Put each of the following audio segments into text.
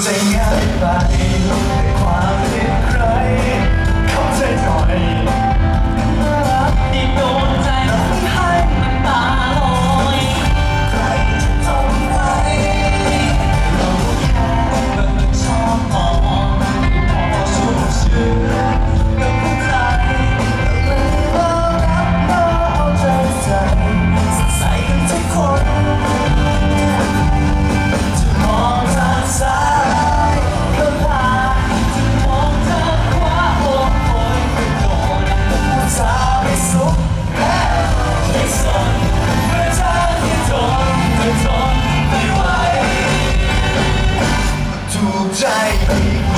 หัวใจง่ายไปแต่ความเป็นใคร 在。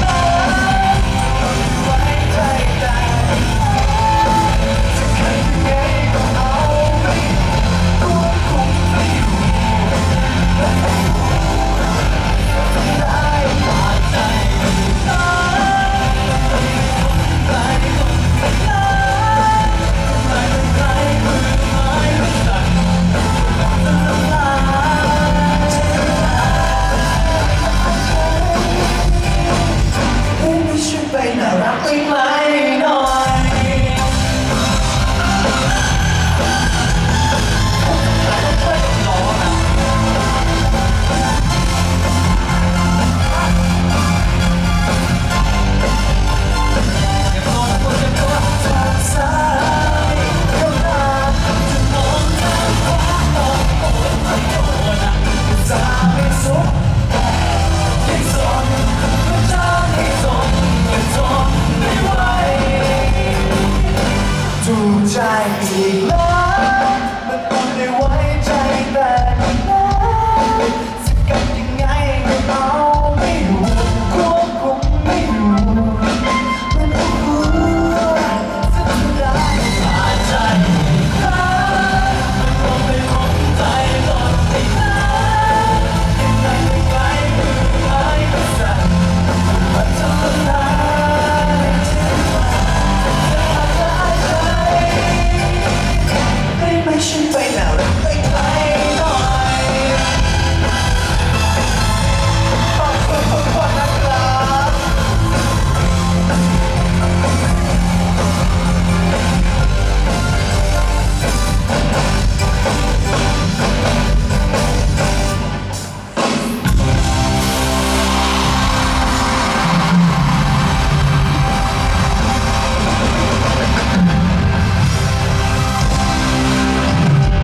ไปน่ารักไปไหม might be